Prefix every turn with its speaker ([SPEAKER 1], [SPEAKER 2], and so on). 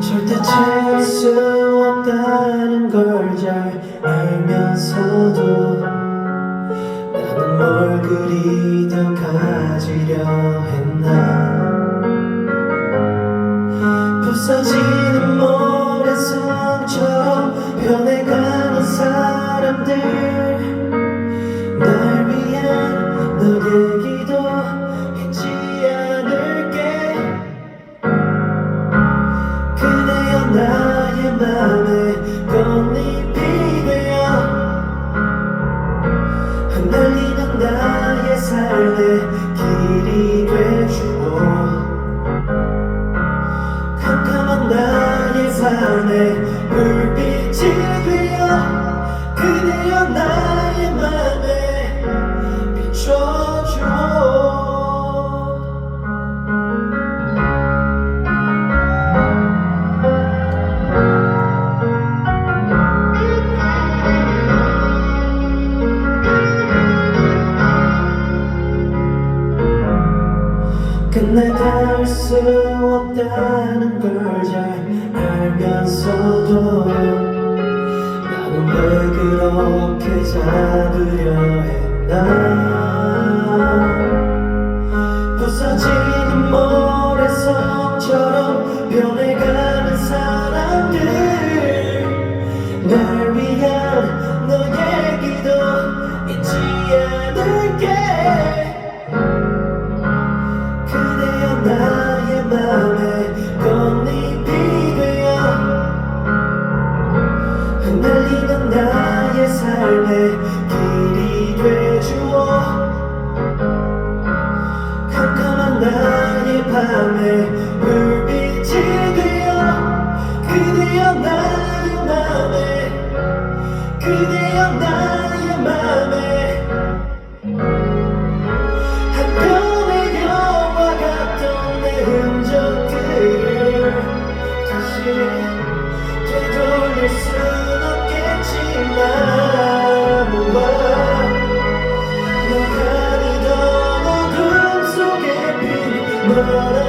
[SPEAKER 1] 절대 채울 수 없다는 걸 잘 알면서도 나는 뭘 그리 더 가지려 했나? 부서지는 모래성처럼 변해가는 사람들. 날 위한 너의 기도 잊지 않을게. 그대여 나의 맘에 꽃잎이 되어 흩날리는 나의 삶의 길이 되주오 캄캄한 나의 삶에 불빛 수 없다는 걸 잘 알면서도 나는 왜 그렇게 잡으려 했나? 부서지는 모래성처럼 변해가는 사람들 날 위한 너의 기도 잊지 않을게 그대여 나의 맘에 그대여 나의 맘에 But